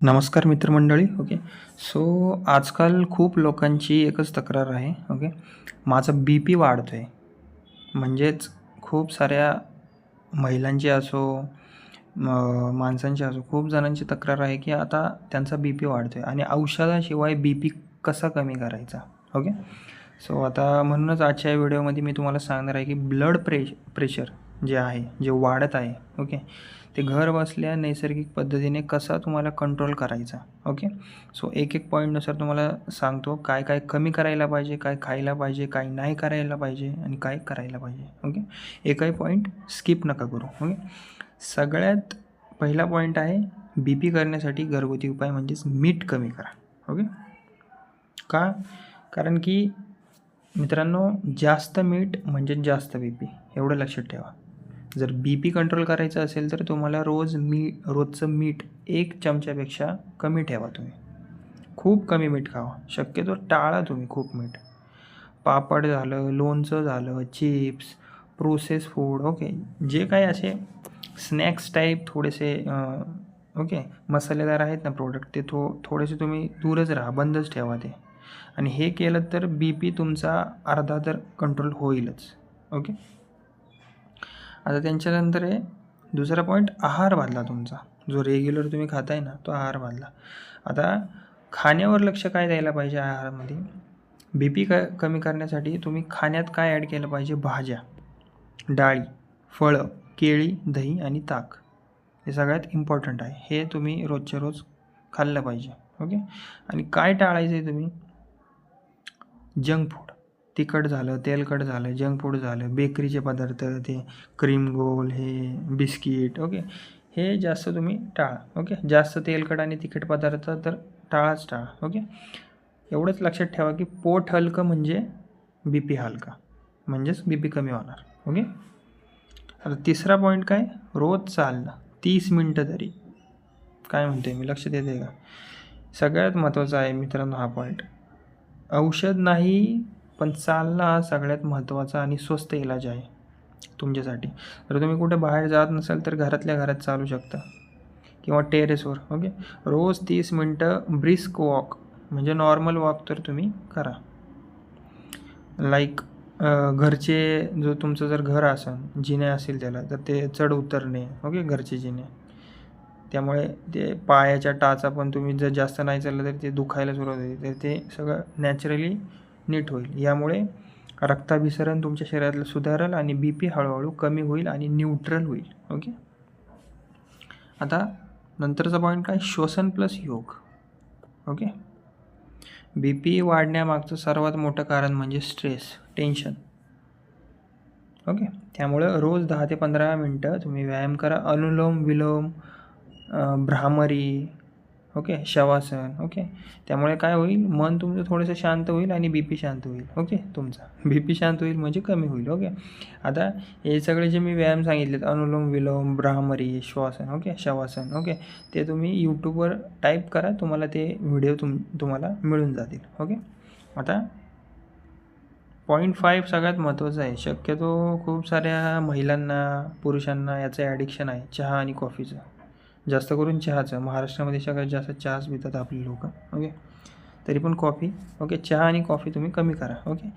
नमस्कार मित्रमंडळी okay. So आजकाल खूप लोकांची एकच तक्रार आहे ओके. माझा बी पी वाढतो आहे म्हणजेच खूप साऱ्या महिलांची असो माणसांची असो खूप जणांची तक्रार आहे की आता त्यांचा बी पी वाढतो आहे आणि औषधाशिवाय बी पी कसा कमी करायचा ओके. सो आता म्हणूनच आजच्या व्हिडिओमध्ये मी तुम्हाला सांगणार आहे की ब्लड प्रेश प्रेशर जे आहे जे वाढत आहे ओके? ते घर बसल्या नैसर्गिक पद्धतीने कसा तुम्हाला कंट्रोल करायचा ओके? सो एक एक पॉईंटनुसार तुम्हाला सांगतो काय काय कमी करायला पाहिजे काय खायला पाहिजे काय नाही करायला पाहिजे आणि काय करायला पाहिजे ओके? एकही पॉईंट स्किप नका करू ओके? सगळ्यात पहिला पॉईंट आहे बी पी करण्यासाठी घरगुती उपाय म्हणजेच मीठ कमी करा ओके? का? कारण की मित्रांनो जास्त मीठ म्हणजे जास्त बी पी एवढं लक्षात ठेवा. जर बी पी कंट्रोल करायचं असेल तर तुम्हाला रोज मी रोजचं मीठ एक चमच्यापेक्षा कमी ठेवा तुम्ही. खूप कमी मीठ खावा. शक्यतो टाळा तुम्ही खूप मीठ. पापड झालं लोणचं झालं चिप्स प्रोसेस फूड ओके जे काही असे स्नॅक्स टाईप थोडेसे ओके मसालेदार आहेत ना प्रोडक्ट ते थो थोडेसे तुम्ही दूरच राहा बंदच ठेवा ते. आणि हे केलं तर बी पी तुमचा अर्धा तर कंट्रोल होईलच ओके आता त्यांच्यानंतर आहे दुसरा पॉईंट आहार बांधला तुमचा. जो रेग्युलर तुम्ही खाताय ना तो आहार बांधला आता खाण्यावर लक्ष काय द्यायला पाहिजे आहारामध्ये? बी पी क कमी करण्यासाठी तुम्ही खाण्यात काय ॲड केलं पाहिजे? भाज्या डाळी फळं केळी दही आणि ताक. हे सगळ्यात इम्पॉर्टंट आहे. हे तुम्ही रोजच्या रोज खाल्लं पाहिजे. ओके आणि काय टाळायचं आहे तुम्ही? जंक फूड तिखट झालं तेलकट झालं जंक फूड झालं बेकरीचे पदार्थ ते क्रीम गोल हे बिस्किट ओके हे जास्त तुम्ही टाळा ओके जास्त तेलकट आणि तिखट पदार्थ तर टाळाच टाळा ओके एवढंच लक्षात ठेवा की पोट हलकं म्हणजे बी पी हलका म्हणजेच बी पी कमी होणार ओके आता तिसरा पॉईंट काय? रोज चालणं तीस मिनटं तरी. काय म्हणते मी? लक्ष देते का? सगळ्यात महत्त्वाचा आहे मित्रांनो हा पॉईंट औषध नाही पण चालणं हा सगळ्यात महत्त्वाचा आणि स्वस्त इलाज आहे तुमच्यासाठी. जर तुम्ही कुठे बाहेर जात नसाल तर घरातल्या घरात चालू शकता. किंवा टेरेसवर ओके? रोज तीस मिनटं ब्रिस्क वॉक म्हणजे नॉर्मल वॉक तर तुम्ही करा. लाईक घरचे जो तुमचं जर घर असेल जिने असेल त्याला तर ते चढ उतरणे ओके? घरचे जिने. त्यामुळे ते पायाच्या टाचा पण तुम्ही जर जास्त नाही चाललं तर ते दुखायला सुरुवात होते. तर ते सगळं नॅचरली नीट होईल. यामुळे रक्ताभिसरण तुमच्या शरीरातलं सुधारेल आणि बी पी हळूहळू कमी होईल आणि न्यूट्रल होईल. ओके आता नंतरचा पॉईंट काय? श्वसन प्लस योग. ओके बी पी वाढण्यामागचं सर्वात मोठं कारण म्हणजे स्ट्रेस टेन्शन ओके त्यामुळं रोज दहा ते पंधरा मिनटं तुम्ही व्यायाम करा. अनुलोम विलोम भ्रामरी ओके? शवासन ओके? त्यामुळे काय होईल? मन तुमचं थोडंसं शांत होईल आणि बी पी शांत होईल ओके? तुमचा. बी पी शांत होईल म्हणजे कमी होईल ओके? आता हे सगळे जे मी व्यायाम सांगितलेत अनुलोम विलोम ब्राह्मरी श्वासन ओके? शवासन ओके? ते तुम्ही यूट्यूबवर टाईप करा तुम्हाला ते व्हिडिओ तुम तुम्हाला मिळून जातील ओके? आता पॉईंट फाईव्ह सगळ्यात महत्त्वाचं आहे. शक्यतो खूप साऱ्या महिलांना पुरुषांना याचं ॲडिक्शन आहे चहा आणि कॉफीचं जास्त करून चहाचं. महाराष्ट्रामध्ये सगळ्यात जास्त चहाच पितात आपली लोक. ओके तरी पण कॉफी ओके चहा आणि कॉफी तुम्ही कमी करा. ओके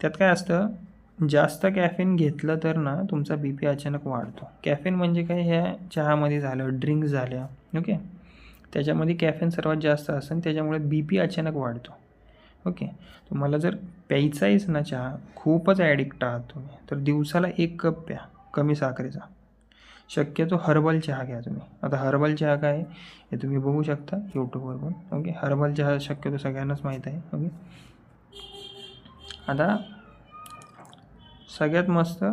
त्यात काय असतं? जास्त कॅफेन घेतलं तर ना तुमचा बी पी अचानक वाढतो. कॅफेन म्हणजे काय? ह्या चहामध्ये झालं ड्रिंक झाल्या. ओके त्याच्यामध्ये कॅफेन सर्वात जास्त असतं त्याच्यामुळे बी पी अचानक वाढतो. ओके तुम्हाला जर प्यायचाहीच ना चहा खूपच ॲडिक्ट आहात तुम्ही. तर दिवसाला एक कप प्या. कमी साखरेचा. शक्यतो हर्बल चहा घ्या तुम्ही. आता हर्बल चहा काय आहे? हे तुम्ही बघू शकता यूट्यूबवर पण ओके हर्बल चहा शक्यतो सगळ्यांनाच माहीत आहे. ओके आता सगळ्यात मस्त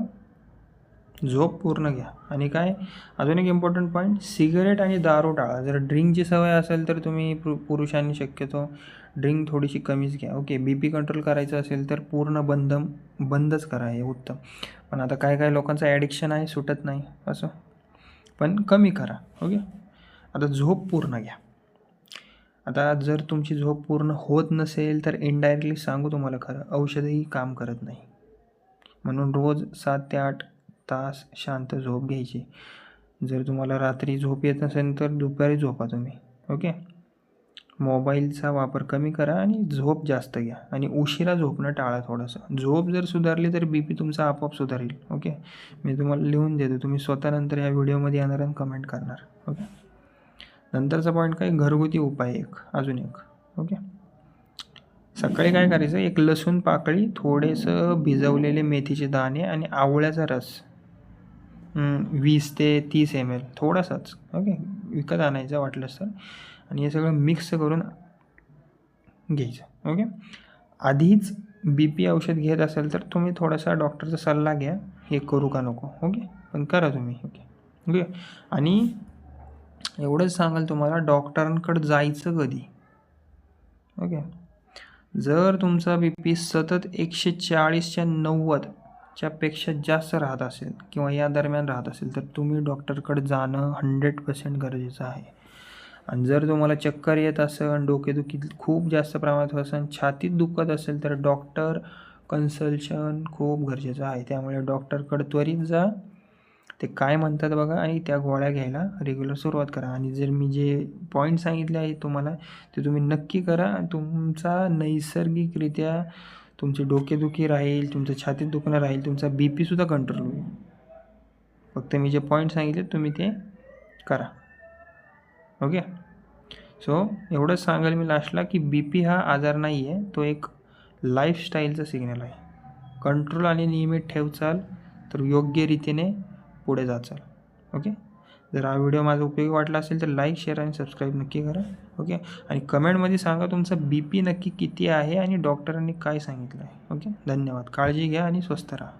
झोप पूर्ण घ्या. आणि काय? अजून एक इम्पॉर्टंट पॉईंट सिगरेट आणि दारू टाळा. जर ड्रिंकची सवय असेल तर तुम्ही पु पुरुषांनी शक्यतो ड्रिंक थोडीशी कमीच घ्या. ओके बी पी कंट्रोल करायचं असेल तर पूर्ण बंद बंदच करा हे उत्तम. पण आता काय काय लोकांचं ॲडिक्शन आहे सुटत नाही. असं. पण कमी करा ओके? आता झोप पूर्ण घ्या. आता जर तुमची झोप पूर्ण होत नसेल तर इनडायरेक्टली सांगू तुम्हाला खरं औषधही काम करत नाही. म्हणून रोज सात ते आठ तास शांत झोप घ्यायची. जर तुम्हाला रात्री झोप येत नसेल तर दुपारी झोपा तुम्ही ओके? मोबाईलचा वापर कमी करा आणि झोप जास्त घ्या. आणि उशिरा झोपणं टाळा थोडंसं. झोप जर सुधारली तर बी पी तुमचा आपोआप सुधारेल. ओके मी तुम्हाला लिहून देतो. तुम्ही स्वतः नंतर ह्या व्हिडिओमध्ये येणार आणि कमेंट करणार. ओके नंतरचा पॉईंट काय? घरगुती उपाय एक. अजून एक. ओके सकाळी काय करायचं? एक लसूण पाकळी थोडेसं भिजवलेले मेथीचे दाणे आणि आवळ्याचा रस. वीस ते तीस एम एल थोडासाच. ओके विकत आणायचं वाटलंच तर. आणि हे सगळं मिक्स करून घ्यायचं. ओके? आधीच बी पी औषध घेत असेल तर तुम्ही थोडासा डॉक्टरचा सल्ला घ्या. हे करू का नको? ओके? पण करा तुम्ही. ओके? ओके? आणि एवढंच सांगाल तुम्हाला डॉक्टरांकडे जायचं कधी? ओके? जर तुमचा बी पी सतत एकशे चाळीसच्या नव्वदच्या पेक्षा जास्त राहत असेल किंवा या दरम्यान राहत असेल तर तुम्ही डॉक्टरकडे जाणं हंड्रेड पर्सेंट गरजेचं आहे. आणि जर तुम्हाला चक्कर येत असेल डोकेदुखी खूप जास्त प्रमाणात होत असेल छातीत दुखत असेल तर डॉक्टर कन्सल्शन खूप गरजेचं आहे. त्यामुळे डॉक्टरकडे त्वरित जा. ते काय म्हणतात बघा आणि त्या गोळ्या घ्यायला रेग्युलर सुरुवात करा. आणि जर मी जे पॉईंट सांगितले आहे तुम्हाला ते तुम्ही नक्की करा. तुमचा नैसर्गिकरित्या तुमची डोकेदुखी राहील तुमचं छातीत दुखणं राहील तुमचा बी पीसुद्धा कंट्रोल होईल. फक्त मी जे पॉईंट सांगितले तुम्ही ते करा. हो ओके सो एवढंच सांगाल मी लास्टला की बी पी हा आजार नाही आहे तो एक लाईफस्टाईलचा सिग्नल आहे. कंट्रोल आणि नियमित ठेवचाल तर योग्य रीतीने पुढे जाचाल. हो ओके जर हा व्हिडिओ माझा उपयोगी वाटला असेल तर लाईक शेअर आणि सबस्क्राईब नक्की करा. हो ओके आणि कमेंटमध्ये सांगा तुमचा बी पी नक्की किती आहे आणि डॉक्टरांनी काय सांगितलं आहे ओके धन्यवाद. काळजी घ्या आणि स्वस्थ राहा.